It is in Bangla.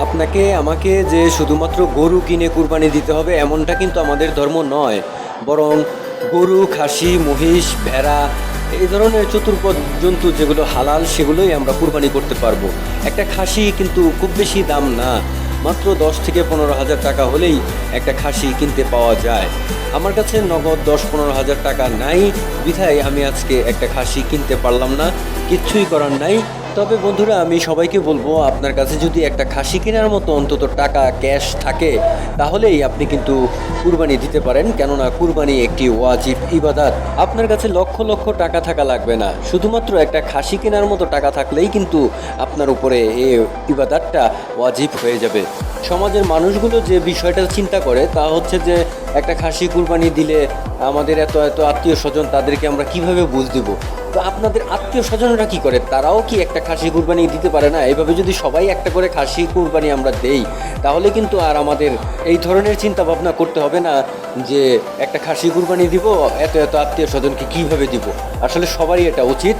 আপনাকে, আমাকে যে শুধুমাত্র গরু কিনে কুরবানি দিতে হবে, এমনটা কিন্তু আমাদের ধর্ম নয়। বরং গরু, খাসি, মহিষ, ভেড়া, এই ধরনের চতুর্পদ জন্তু যেগুলো হালাল, সেগুলোই আমরা কুরবানি করতে পারব। একটা খাসি কিন্তু খুব বেশি দাম না। মাত্র দশ থেকে পনেরো হাজার টাকা হলেই একটা খাসি কিনতে পাওয়া যায়। আমার কাছে নগদ দশ পনেরো হাজার টাকা নাই। বিধায় আমি আজকে একটা খাসি কিনতে পারলাম না। কিচ্ছুই করার নাই। তবে বন্ধুরা, আমি সবাইকে বলব, আপনার কাছে যদি একটা খাসি কেনার মতো অন্তত টাকা ক্যাশ থাকে, তাহলেই আপনি কিন্তু কুরবানি দিতে পারেন। কেননা কুরবানি একটি ওয়াজিব ইবাদাত। আপনার কাছে লক্ষ লক্ষ টাকা থাকা লাগবে না। শুধুমাত্র একটা খাসি কেনার মতো টাকা থাকলেই কিন্তু আপনার উপরে এ ইবাদাতটা ওয়াজিব হয়ে যাবে। সমাজের মানুষগুলো যে বিষয়টা চিন্তা করে, তা হচ্ছে যে, একটা খাসি কুরবানি দিলে আমাদের এত এত আত্মীয় স্বজন, তাদেরকে আমরা কীভাবে বুঝ দিব? তো আপনাদের আত্মীয় স্বজনরা কি করে? তারাও কি একটা খাসি কুরবানি দিতে পারে না? এভাবে যদি সবাই একটা করে খাসি কুরবানি আমরা দেই, তাহলে কিন্তু আর আমাদের এই ধরনের চিন্তা ভাবনা করতে হবে না যে একটা খাসি কুরবানি দিব, এত এত আত্মীয় স্বজনকে কীভাবে দিব? আসলে সবারই এটা উচিত।